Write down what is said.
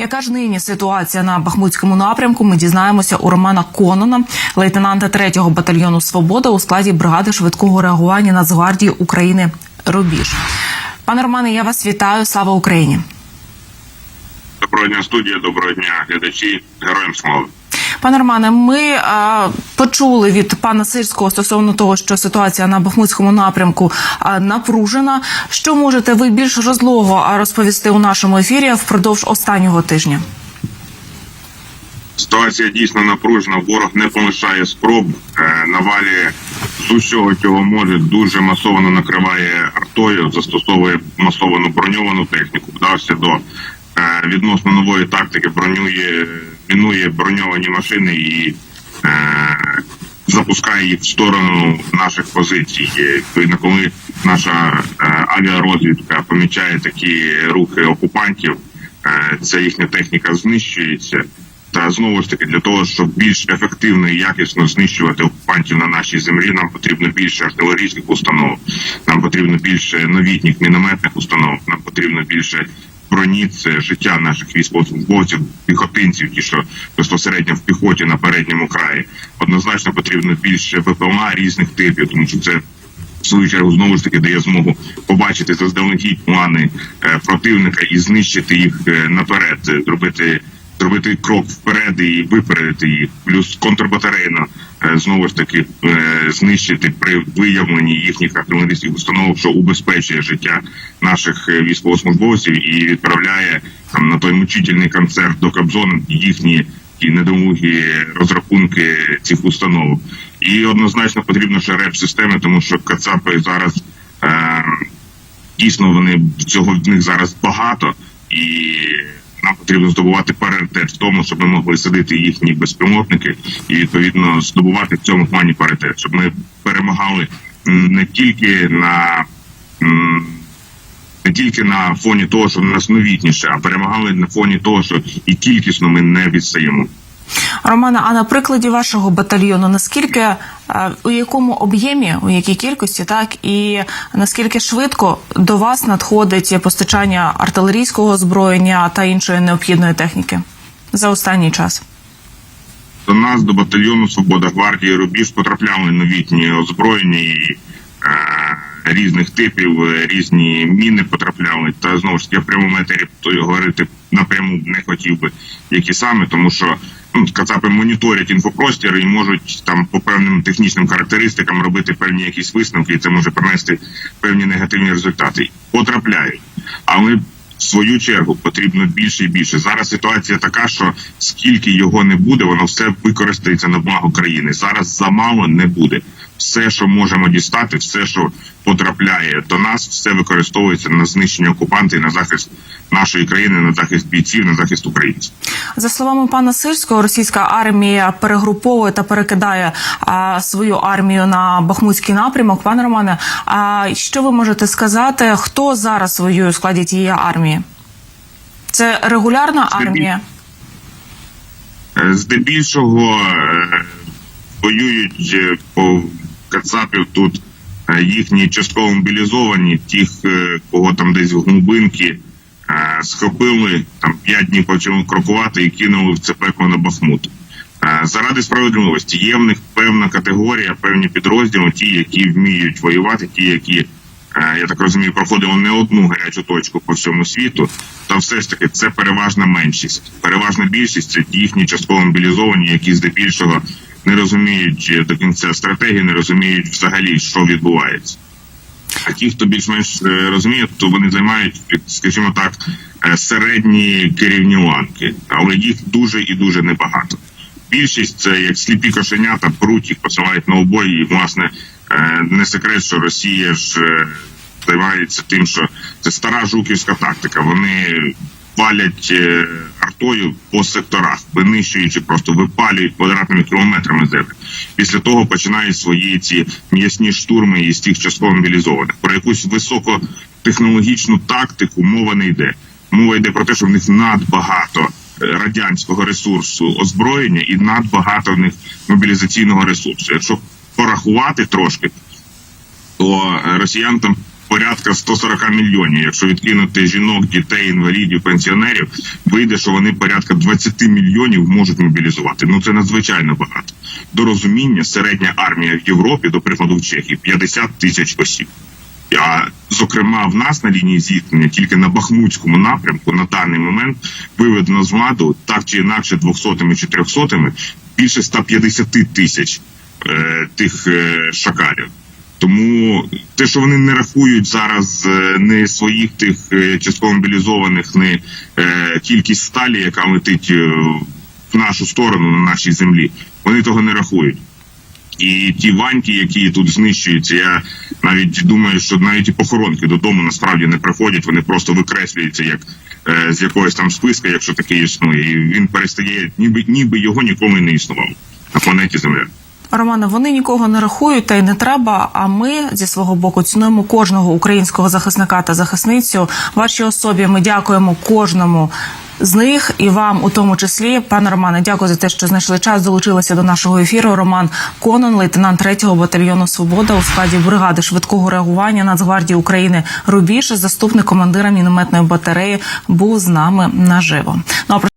Яка ж нині ситуація на Бахмутському напрямку? Ми дізнаємося у Романа Конона, лейтенанта 3-го батальйону Свобода у складі бригади швидкого реагування Нацгвардії України Рубіж. Пане Романе, я вас вітаю. Слава Україні! Доброго дня, студія, доброго дня, глядачі, героям слава. Пане Романе, ми е, почули від пана Сирського стосовно того, що ситуація на Бахмутському напрямку е, напружена. Що можете ви більш розлого розповісти у нашому ефірі впродовж останнього тижня? Ситуація дійсно напружена. Ворог не полишає спроб, е, навалює з усього, чого може, дуже масово накриває артою, застосовує масовану броньовану техніку. Вдався до відносно нової тактики, бронює, мінує броньовані машини і е, запускає їх в сторону наших позицій. Відповідно, коли наша е, авіарозвідка помічає такі рухи окупантів, е, ця їхня техніка знищується. Та знову ж таки для того, щоб більш ефективно і якісно знищувати окупантів на нашій землі, нам потрібно більше артилерійських установ, нам потрібно більше новітніх мінометних установ, нам потрібно більше броні, це життя наших військовослужбовців, піхотинців, ті, що безпосередньо в піхоті на передньому краї. Однозначно потрібно більше ВПЛА різних типів, тому що це в свою чергу знову ж таки дає змогу побачити заздалегідь плани е, противника і знищити їх е, наперед, зробити зробити крок вперед і випередити їх. Плюс контрбатарейно е, знову ж таки е, знищити при виявленні їхніх артилерійських установок, що убезпечує життя наших е, військовослужбовців і відправляє там на той мучительний концерт до Кобзона їхні і недолугі розрахунки цих установок. І однозначно потрібно ще реп системи, тому що Кацапи зараз е, дійсно вони цього в них зараз багато, і нам потрібно здобувати паритет в тому, щоб ми могли садити їхні безпілотники і відповідно здобувати в цьому плані паритет, щоб ми перемагали не тільки на не тільки на фоні того, що в нас новітніше, а перемагали на фоні того, що і кількісно ми не відстаємо. Романа, а на прикладі вашого батальйону, наскільки е, у якому об'ємі, у якій кількості, так і наскільки швидко до вас надходить постачання артилерійського озброєння та іншої необхідної техніки за останній час? До нас, до батальйону Свобода гвардії Рубіж потрапляли новітні озброєння і е, різних типів, е, різні міни потрапляли. Та знову ж таки в прямому етері говорити напряму не хотів би, які саме, тому що ну, Кацапи моніторять інфопростір і можуть там по певним технічним характеристикам робити певні якісь висновки, і це може принести певні негативні результати. Потрапляють, але в свою чергу потрібно більше і більше. Зараз ситуація така, що скільки його не буде, воно все використається на благо країни. Зараз замало не буде. Все, що можемо дістати, все, що потрапляє до нас, все використовується на знищення окупантів, на захист нашої країни, на захист бійців, на захист українців. За словами пана Сирського, російська армія перегруповує та перекидає а, свою армію на Бахмутський напрямок. Пане Романе, а що ви можете сказати, хто зараз воює у складі тієї армії? Це регулярна армія? Е, Здебільшого е, воюють е, по Кацапів тут е, їхні частково мобілізовані, тих, е, кого там десь в глибинки е, схопили, там п'ять днів почали крокувати і кинули в це пекло на Бахмут. Заради справедливості є в них певна категорія, певні підрозділи, ті, які вміють воювати, ті, які я так розумію, проходили не одну гарячу точку по всьому світу, та все ж таки це переважна меншість. Переважна більшість це їхні частково мобілізовані, які здебільшого не розуміють е, до кінця стратегії, не розуміють взагалі, що відбувається. А ті, хто більш-менш е, розуміє, то вони займають, скажімо так, е, середні керівні ланки, але їх дуже і дуже небагато. Більшість це як сліпі кошенята, пруть їх посилають на обої. І власне не секрет, що Росія ж займається тим, що це стара жуківська тактика. Вони палять е, артою по секторах, винищуючи, просто випалюють квадратними кілометрами землю. Після того починають свої ці м'ясні штурми із тих частково мобілізованих. Про якусь високотехнологічну тактику мова не йде. Мова йде про те, що в них надбагато е, радянського ресурсу озброєння і надбагато в них мобілізаційного ресурсу. Якщо порахувати трошки, то е, росіян там порядка 140 мільйонів. Якщо відкинути жінок, дітей, інвалідів, пенсіонерів, вийде, що вони порядка 20 мільйонів можуть мобілізувати. Ну це надзвичайно багато. До розуміння середня армія в Європі, до прикладу в Чехії, 50 тисяч осіб. А зокрема, в нас на лінії зіткнення тільки на Бахмутському напрямку на даний момент виведено з ладу так чи інакше 200-ми чи 300-ми більше 150 тисяч е, тих е, шакалів. Тому те, що вони не рахують зараз е, не своїх тих е, частково мобілізованих, не е, кількість сталі, яка летить в нашу сторону на нашій землі, вони того не рахують. І ті ваньки, які тут знищуються, я навіть думаю, що навіть і похоронки додому насправді не приходять, вони просто викреслюються як е, з якогось там списка, якщо такий існує, і він перестає, ніби ніби його ніколи не існував на планеті Земля. Романе, вони нікого не рахують та й не треба. А ми зі свого боку цінуємо кожного українського захисника та захисницю. Вашій особі ми дякуємо кожному. З них і вам у тому числі, пане Романе, дякую за те, що знайшли час. Долучилися до нашого ефіру. Роман Конон, лейтенант 3-го батальйону Свобода у складі бригади швидкого реагування Нацгвардії України Рубіж, заступник командира мінометної батареї, був з нами наживо. Ну а